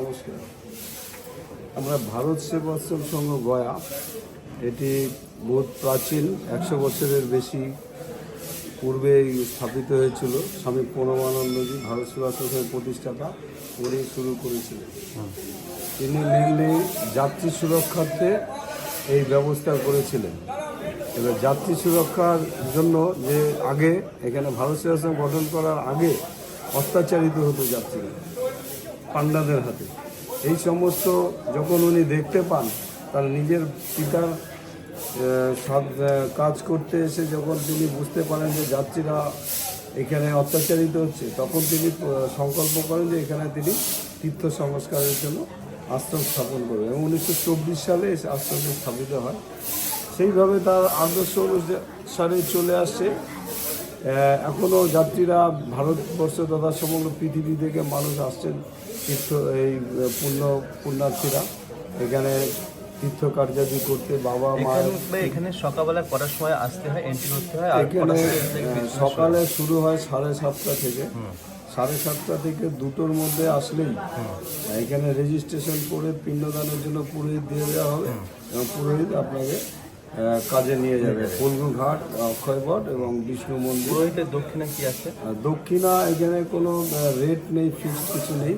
নমস্কার। আমরা ভারত সেবাশ্রম সংঘ গয়া, এটি বহুত প্রাচীন, একশো বছরের বেশি পূর্বে স্থাপিত হয়েছিল। স্বামী প্রণবানন্দজি ভারত সেবাশ্রম সংঘের প্রতিষ্ঠাতা করে শুরু করেছিলেন। তিনি মেনলি যাত্রী সুরক্ষার্থে এই ব্যবস্থা করেছিলেন। এবার যাত্রী সুরক্ষার জন্য যে আগে এখানে ভারত সেবাশ্রম গঠন করার আগে অত্যাচারিত হতো যাত্রীরা। পান্ডাদের হাতে। এই সমস্ত যখন উনি দেখতে পান, তার নিজের পিতার সব কাজ করতে এসে যখন তিনি বুঝতে পারেন যে যাত্রীরা এখানে অত্যাচারিত হচ্ছে, তখন তিনি সংকল্প করেন যে এখানে তিনি তীর্থ সংস্কারের জন্য আশ্রম স্থাপন করবেন। এবং উনিশশো চব্বিশ সালে আশ্রমটি স্থাপিত হয়। সেইভাবে তার আদর্শ অনুসারে চলে আসছে এখনও যাত্রীরা ভারতবর্ষ তথা সমগ্র পৃথিবী থেকে মানুষ আসছেন। তীর্থ এই পুণ্য পুণ্যার্থীরা এখানে তীর্থ কার্যাদি করতে বাবা মা এখানে সকালবেলা করার সময় আসতে হয় এন্ট্রি করতে হয় এখানে business সকালে শুরু হয় সাড়ে সাতটা থেকে। সাড়ে সাতটা থেকে দুটোর মধ্যে আসলেই এখানে রেজিস্ট্রেশন করে পিণ্ডদানের জন্য পুরোহিত দিয়ে দেওয়া হবে। এবং পুরোহিত আপনাকে কাজে নিয়ে যাবে। ফলগু ঘাট অক্ষয়বট এবং বিষ্ণু মন্দির। পুরোহিতের দক্ষিণা কি আছে? দক্ষিণা এখানে কোনো রেট নেই ফিক্সড কিছু নেই।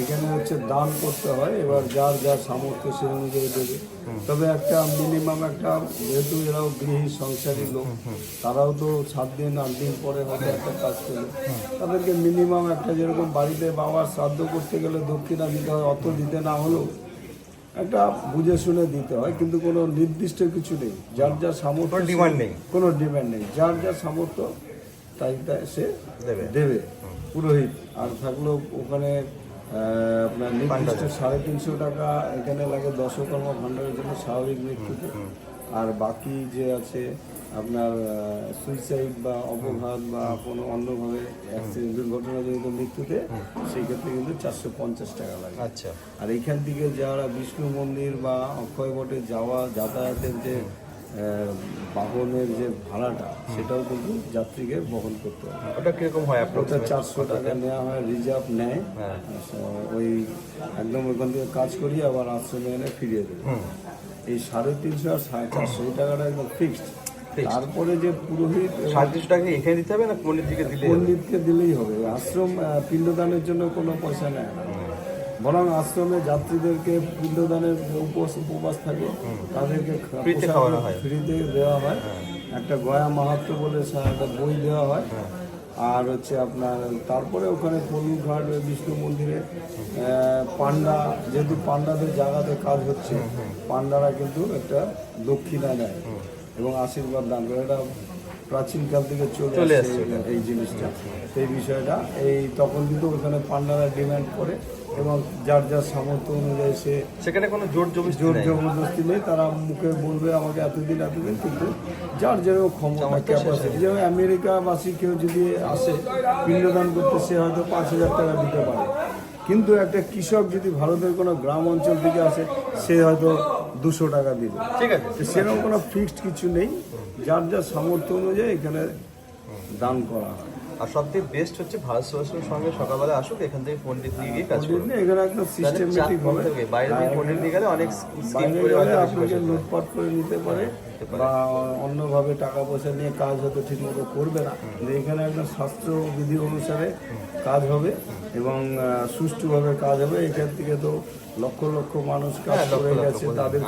এখানে হচ্ছে দান করতে হয় এবার যার যার সামর্থ্য সে অনুযায়ী দেবে। তবে একটা মিনিমাম একটা যেহেতু এরাও গৃহী সংসারী লোক তারাও তো সাত দিন আট দিন পরে হয়তো একটা কাজ করবে। তাদেরকে মিনিমাম একটা যেরকম বাড়িতে বাবার শ্রাদ্ধ করতে গেলে দক্ষিণা দিতে হয় অত দিতে না হলেও একটা বুঝে শুনে দিতে হয় কিন্তু কোনো নির্দিষ্ট কিছু নেই। যার যার সামর্থ্য ডিমান্ড নেই। কোনো ডিমান্ড নেই। যার যার সামর্থ্য তাই তাই সে দেবে। দেবে। পুরোহিত। আর থাকল ওখানে আপনার নির্দিষ্ট সাড়ে তিনশো টাকা এখানে লাগে দশকর্ম ভাণ্ডারের জন্য স্বাভাবিক মৃত্যুতে। আর বাকি যে আছে আপনার সুইসাইড বা অপঘাত বা কোনো অন্যভাবে অ্যাক্সিডেন্ট দুর্ঘটনাজনিত মৃত্যুতে সেই ক্ষেত্রে কিন্তু চারশো পঞ্চাশ টাকা লাগে। আচ্ছা। আর এইখান থেকে যারা বিষ্ণু মন্দির বা অক্ষয় বটে যাওয়া যাতায়াতের যে বাহনের যে ভাড়াটা সেটাও কিন্তু যাত্রীকে বহন করতে হবে। ওটা কীরকম হয় ওটা চারশো টাকা নেওয়া হয় রিজার্ভ নেয়। হ্যাঁ। আচ্ছা, ওই একদম ওইখান থেকে কাজ করিয়ে আবার আশ্রমে এনে ফিরিয়ে দেবে। এই সাড়ে তিনশো আর সাড়ে চারশো এই টাকাটা একদম ফিক্সড তারপরে যে পুরোহিত সাড়ে তিনশো টাকা এখানে দিতে হবে না পন্ডিত দিকে দিলে? পণ্ডিতকে দিলেই হবে। আশ্রম পিণ্ডদানের জন্য কোনো পয়সা নেয় না। বরং আশ্রমে যাত্রীদেরকে পিণ্ডদানের উপবাস উপবাস থাকে তাদেরকে ফ্রিতে হয়। হ্যাঁ। দেওয়া হয়। একটা গয়া মাহাত্ম বলে একটা বই দেওয়া হয়। হ্যাঁ। আর হচ্ছে আপনার তারপরে ওখানে পলুঘাট বিষ্ণু মন্দিরে পান্ডা যেহেতু পান্ডাদের জায়গাতে কাজ হচ্ছে পান্ডারা কিন্তু একটা দক্ষিণা নেয় এবং আশীর্বাদ দান করে। এটা প্রাচীনকাল থেকে চলে আসছে এই- এই জিনিসটা। সেই বিষয়টা এই তখন কিন্তু ওখানে পান্ডারা ডিমান্ড করে। এবং যার যার সামর্থ্য অনুযায়ী সে সেখানে কোনো জোর জবরদস্তি জোর জবরদস্তি নেই। তারা মুখে বলবে আমাকে এতদিন এতদিন কিন্তু যার যেরকম ক্ষমতা ক্যাপাসিটি যেমন আমেরিকাবাসী কেউ যদি আসে পিণ্ডদান করতে সে হয়তো পাঁচ হাজার টাকা দিতে পারে। কিন্তু একটা কৃষক যদি ভারতের কোনো গ্রাম অঞ্চল থেকে আসে সে হয়তো দুশো টাকা দিবে। ঠিক আছে। সেরকম কোনো ফিক্সড কিছু নেই। যার যার সামর্থ্য অনুযায়ী এখানে দান করা হয়। আর সবথেকে বেস্ট হচ্ছে ভারত সেবাশ্রমের সঙ্গে সকালবেলা আসুক এখান থেকে পন্ডিত দিয়ে গিয়ে কাজ করুন? এখানে একদম সিস্টেমেটিক হবে। থেকে। বাইরে দিয়ে পন্ডিত দিয়ে গেলে অনেক স্কিম করে আপনাকে লুটপাট করে নিতে পারে বা অন্যভাবে টাকা পয়সা নিয়ে কাজ হয়তো ঠিকমতো করবে না। এখানে একটা শাস্ত্র বিধি অনুসারে কাজ হবে এবং সুষ্ঠুভাবে কাজ হবে। এখান থেকে তো লক্ষ লক্ষ মানুষ কাজ হ্যাঁ, করে গেছে তাদের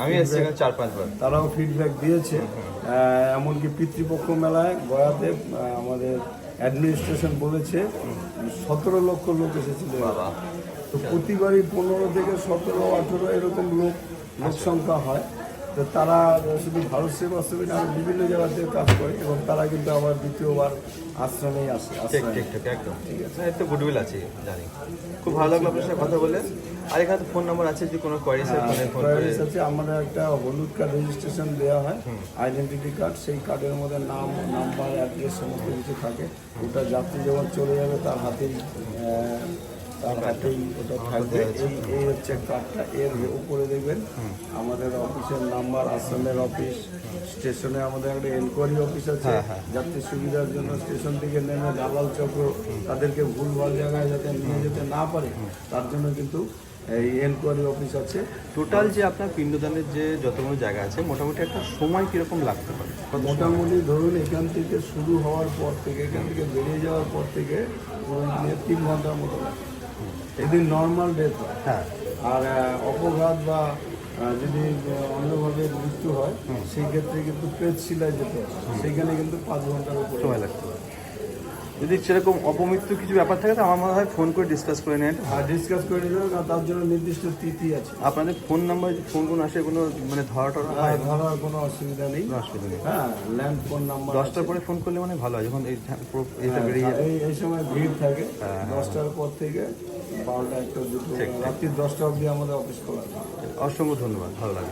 তারাও ফিডব্যাক দিয়েছে। এমনকি পিতৃপক্ষ মেলায় গয়াতে আমাদের অ্যাডমিনিস্ট্রেশন বলেছে সতেরো লক্ষ লোক এসেছিল। তো প্রতিবারই পনেরো থেকে সতেরো আঠেরো এরকম লোক লোক সংখ্যা হয়। তো তারা শুধু ভারত সেবাশ্রমে না বিভিন্ন জায়গাতে কাজ করে এবং তারা কিন্তু আমার দ্বিতীয়বার আশ্রমেই আসে ঠিক আশ্রমে ঠিক ঠিক একদম। ঠিক আছে? একটু গুডউইল আছে জানি। খুব ভালো লাগল আপনার সাথে কথা বললেন আর এখানে ফোন নাম্বার আছে যে কোনো কোয়ারি স্যার ফোন করে। আছে আমাদের একটা হলুদ কার্ড রেজিস্ট্রেশন দেওয়া হয়। আইডেন্টিটি কার্ড সেই কার্ডের মধ্যে নাম নাম্বার অ্যাড্রেস সমস্ত কিছু থাকে। ওটা যাত্রী যখন চলে যাবে তার হাতেই তার হাতেই ওটা থাকবে। এই এই হচ্ছে কার্ডটা এর উপরে দেখবেন আমাদের অফিসের নাম্বার আসামের অফিস স্টেশনে আমাদের একটা এনকোয়ারি অফিস আছে। যাত্রী সুবিধার জন্য স্টেশন থেকে নেমে দালাল চক্র তাদেরকে ভুলভাল জায়গায় যাতে নিয়ে যেতে না পারে তার জন্য কিন্তু এই এনকোয়ারি অফিস আছে। টোটাল যে আপনার পিণ্ডদানের যে যতগুলো জায়গা আছে মোটামুটি একটা সময় কীরকম লাগতে পারে? মোটামুটি ধরুন এখান থেকে শুরু হওয়ার পর থেকে এখান থেকে বেরিয়ে যাওয়ার পর থেকে তিন ঘণ্টার মতো লাগে এদিন নর্মাল ডেথ হয়। হ্যাঁ। আর অপঘাত বা যদি অন্যভাবে মৃত্যু হয় সেই ক্ষেত্রে কিন্তু পেট শিলায় যেতে হয়। সেইখানে কিন্তু পাঁচ ঘণ্টার উপরে সময় লাগতে পারে। যদি সেরকম অপমৃত্যু কিছু ব্যাপার থাকে তো আমার মনে হয় ফোন করে ডিসকাস করে নেন। আর ডিসকাস করে নিতে হবে তার জন্য নির্দিষ্ট তিথি আছে। আপনাদের ফোন নাম্বার ফোন কোন আসে কোনো মানে ধরা টরা হয় ধরার কোনো অসুবিধা নেই। অসুবিধা নেই। হ্যাঁ ল্যান্ড ফোন নাম্বার দশটার পরে ফোন করলে মানে ভালো হয় যখন এই এটা বেরিয়ে যাবে। এই সময় ভিড় থাকে। হ্যাঁ, দশটার পর থেকে বারোটা একটা দুটো রাত্রি দশটা অবধি আমাদের অফিস খোলা অসংখ্য ধন্যবাদ ভালো লাগে